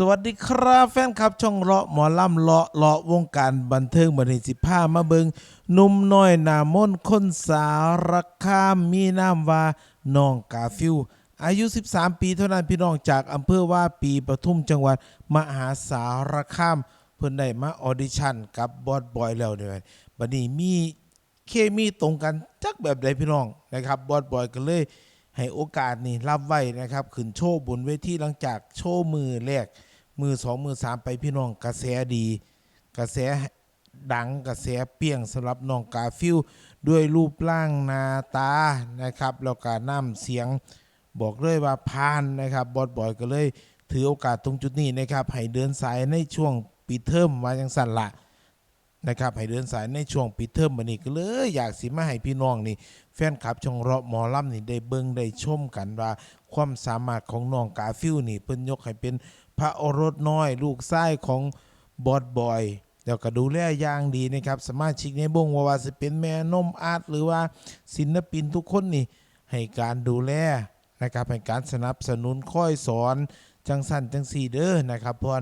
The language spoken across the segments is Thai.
สวัสดีครับ แฟนคลับ ช่องเลาะหมอลำเลาะเลาะวงการบันเทิงบันเทิงสิผ้ามาเบิงหนุ่มน้อยหนามนคนสารคามมีนามว่าน้องกาฟิว อายุ 13 ปีเท่านั้นพี่น้องจากอำเภอว่าปีปทุมจังหวัดมหาสารคาม เพิ่นได้มาออดิชั่นกับบอสบอยแล้วเนี่ยบัดนี้มีเคมีตรงกันจักแบบใดพี่น้องนะครับบอสบอยก็เลยให้โอกาสนี่รับไว้นะครับขึ้นโชว์บนเวทีหลังจากโชว์มือแรก มือสองมือสามไปพี่น้องกระแสดี กระแสดังกระแสเปี้ยงสำหรับน้องกาฟิวด้วยรูปร่างหน้าตานะครับแล้วก็น้ำเสียงบอกเลยว่าพานนะครับบอสบอยก็เลยถือโอกาสตรงจุดนี้นะครับให้เดินสายในช่วงปิดเทอมว่าจังสั่นละนะครับให้เดินสายในช่วงปิดเทอมบันนี้ก็เลยอยากสิมาให้พี่น้องนี่แฟนคลับช่องเราะหมอลำนี่ได้เบิ่งได้ชมกันว่า ความสามารถของน้องกาฟิวนี่เพิ่นยกให้เป็น พระโอรสน้อย ลูกชายของบอสบอยแล้วก็ดูแลอย่างดีนะครับสมาชิกในวงว่าว่าสิเป็นแม่นมอาร์ตหรือว่าศิลปินทุกคนนี่ให้การดูแลนะครับให้การสนับสนุนค่อยสอนจังสันจังสีเด้อนะครับเพราะ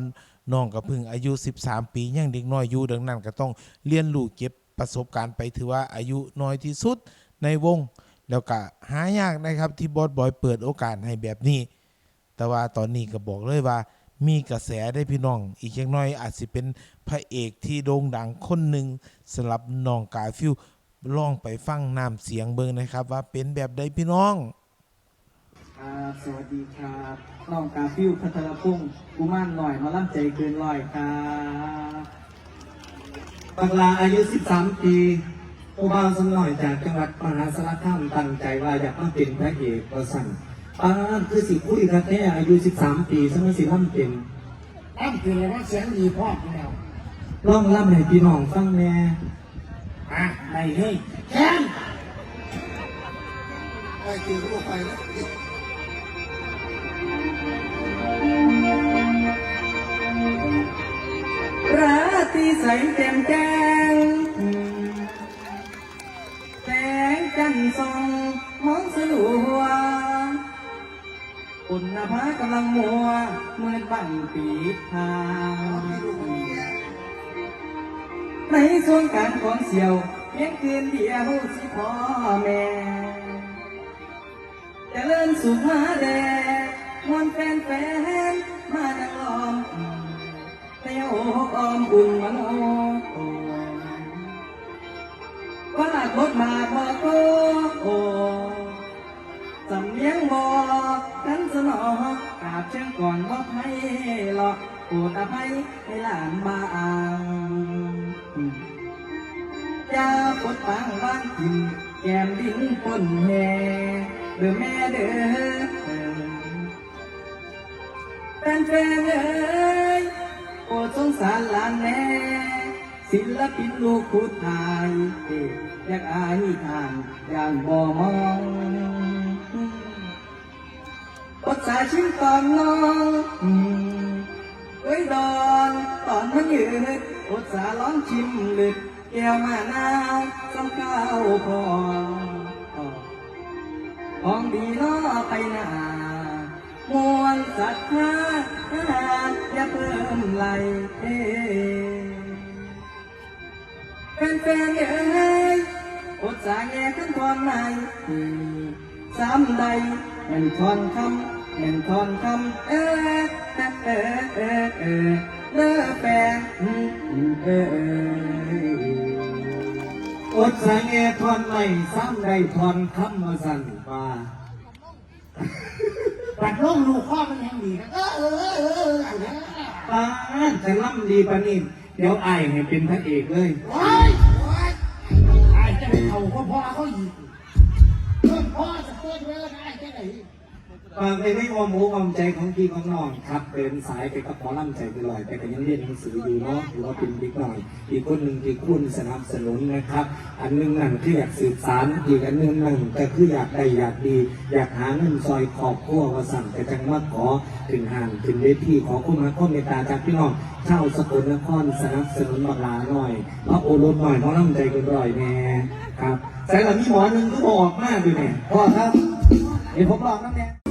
น้องก็เพิ่งอายุ 13 ปียังเด็กน้อยอยู่ดังนั้นก็ต้องเรียนรู้เก็บประสบการณ์ไปถือว่าอายุน้อยที่สุดในวง แล้วก็หายากนะครับที่บอสบอยเปิดโอกาสให้แบบนี้ แต่ว่าตอนนี้ก็บอกเลยว่า มีกระแสได้พี่น้อง อีกอย่างน้อยอาจจะเป็นพระเอกที่โด่งดังคนหนึ่งสำหรับน้องกาฟิวลองไปฟังน้ำเสียงเบิงนะครับ ว่าเป็นแบบใดพี่น้องครับสวัสดีครับน้องกาฟิวพัทรพงศ์กุมารหน่อยมาล่ำใจเกินร้อยครับบังลาอายุ 13 ปีผู้บ่าวสหน่อยจากจังหวัดมหาสารคามตั้งใจว่าอยากมาเป็นพระเอกประสัน ป้าคือสิคุยกันแค่อายุ13ปีสมัยสิล่ำเป็นตั้งคือว่าเสียงดีพอดแล้วร้องล่ำให้พี่น้องฟังแน่อะได้เลยแค้นไอ้คือลูกไปแล้วราตรีใสแจ่มแจ้ มัวเมื่อบังปีทางในส่วนการของเสียวเพียงคืนเดียวสิพ่อแม่จะเลิ่นสุขมาแดมวนแฟนแฟนๆมาดังลอมเตียวอกอ้อมอุ่นมโนว่าบทมาพอโตโาบเชิงก่อนบอกให้หลอกโปรดอภัยให้หลานบาอ่าปดปางบ้านทิมแก้มดินปนแห่เด้อแม่เด้อแฟนแฟนเอ้ยโปรดสงสารหลานแน่ศิลปินลูกผู้ไทยอยากอายทานอย่างบ่มอง สายชิ้นตอนน้องอืมเอ้ดอนตอนมันยืดอดสาร้องชิมลึกแก้วมานาวสำข้าวพองของดีล้อไปหนามวนศรัทธาอย่าเพิ่มไหลเอ้แฟนเอ้ยอดสาแง่ขึ้นทอนในสามใดแม่นทอนคำ แม่นทอนคำเออเออเออเออเลิกแฟนเอออดสาแง่ทอนในสามใดทอนคำมาสั่นว่าปัดล่มลูข้อมันยังดีนะเออเออเออป้าจะล่ำดีปานนี้เดี๋ยวไอ้ให้เป็นพระเอกเลยโอ้ไอ้จะเขาก็พ่อเขาอีกเพิ่มพ่อจะเพิ่มเรื่องไอ้จะไหน ฝากไปให้ความรู้ความใจของพี่ของน้องครับเดินสายไปกับหมอลำใจไปลอยแต่ก็ยังเรียนหนังสืออยู่เนาะถือว่าเป็นบิ๊กหน่อย อีกคนหนึ่งที่คุณสนับสนุนนะครับ อันหนึงนั่นคืออยากสืบสารอีกอันหนึงนั่นก็คืออยากได้อยากดี อยากหาเงินซอยขอบครัวว่าสั่งแต่จังมาขอถึงห่างถึงเวทีขอคุณมาคนเมตตาจากพี่น้องเช่าสกลนครสนับสนุนบักลาหน่อยพระโอรสหน่อยหมอลำใจกันร่อยแน่ครับแต่ละมีหมอหนึ่งก็บอกมากอยู่เนี่ยพ่อครับเดี๋ยวผมลองน้ำแน่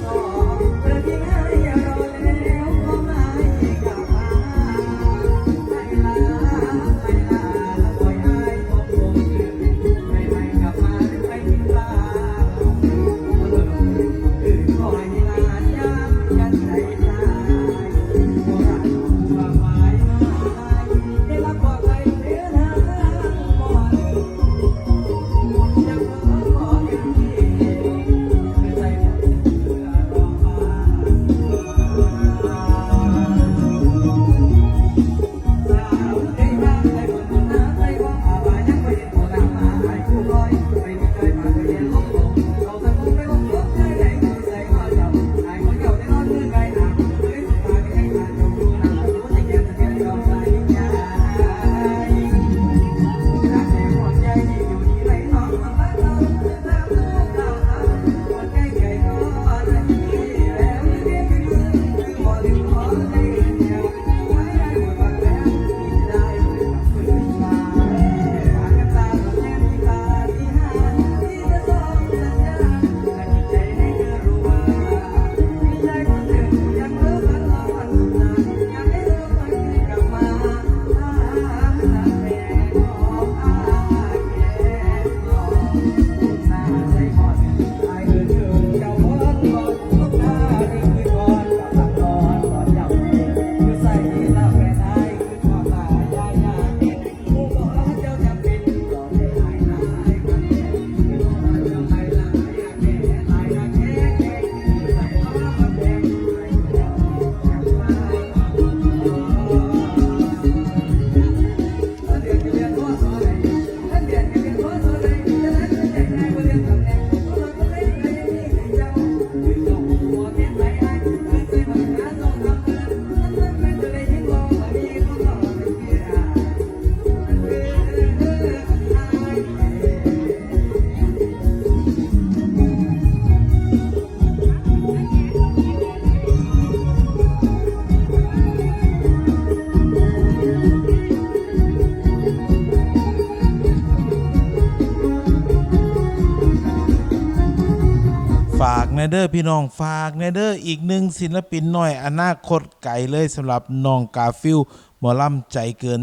ในเด้อพี่น้องฝากในเด้ออีกหนึ่งศิลปินหน้อย อนาคตไกลเลยสำหรับน้องกาฟิลหมอลำใจเกิน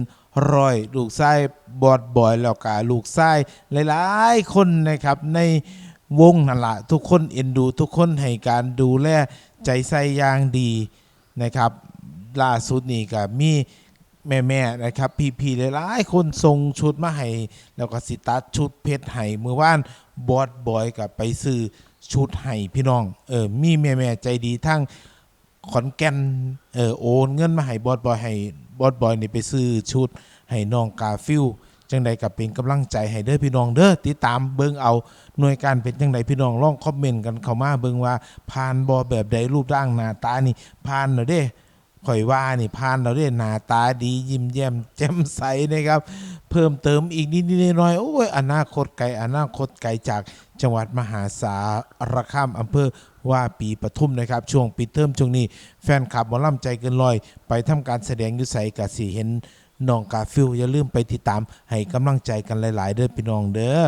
ร้อยลูกไส้บอดบอยแล้วกาลูกไส้หลายๆ คนนะครับในวงนั่นละทุกคนเอ็นดูทุกคนให้การดูแลใจใส่อย่างดีนะครับล่าสุดนี่ก็มีแม่ๆนะครับพี่ๆหลายๆคนส่งชุดมาให้แล้วก็สิตัดชุดเพชรให้เมื่อวานบอดบอยกับไปซื้อ ชุดให้พี่น้องเออมีแม่ๆใจดีทั้งขอนแก่นเออโอนเงินมาให้บอดบอยให้บอดบอยนี่ไปซื้อชุดให้น้องกาฟิลจังใดกับเป็นกำลังใจให้เด้อพี่น้องเด้อติดตามเบิ่งเอาหน่วยการเป็นจังใดพี่น้องลองคอมเมนต์กันเข้ามาเบิ่งว่าผ่านบอแบบใดรูปร่างหน้าตานี่ผ่านเนาะเด้ ข่อยว่านี่พานเราได้หน้าตาดียิ้มแย้มแจ่มใสนะครับ เพิ่มเติมอีกนิดๆหน่อยโอ้ยอนาคตไกลอนาคตไกลจากจังหวัดมหาสารคามอำเภอว่าปีปทุมนะครับ ช่วงปิดเทอมช่วงนี้ แฟนคลับหมอล่ำใจเกินลอย ไปทำการแสดงยุใสกะสีเห็นน้องกาฟิลอย่าลืมไปติดตามให้กำลังใจกันหลาย ๆ เด้อพี่น้องเด้อ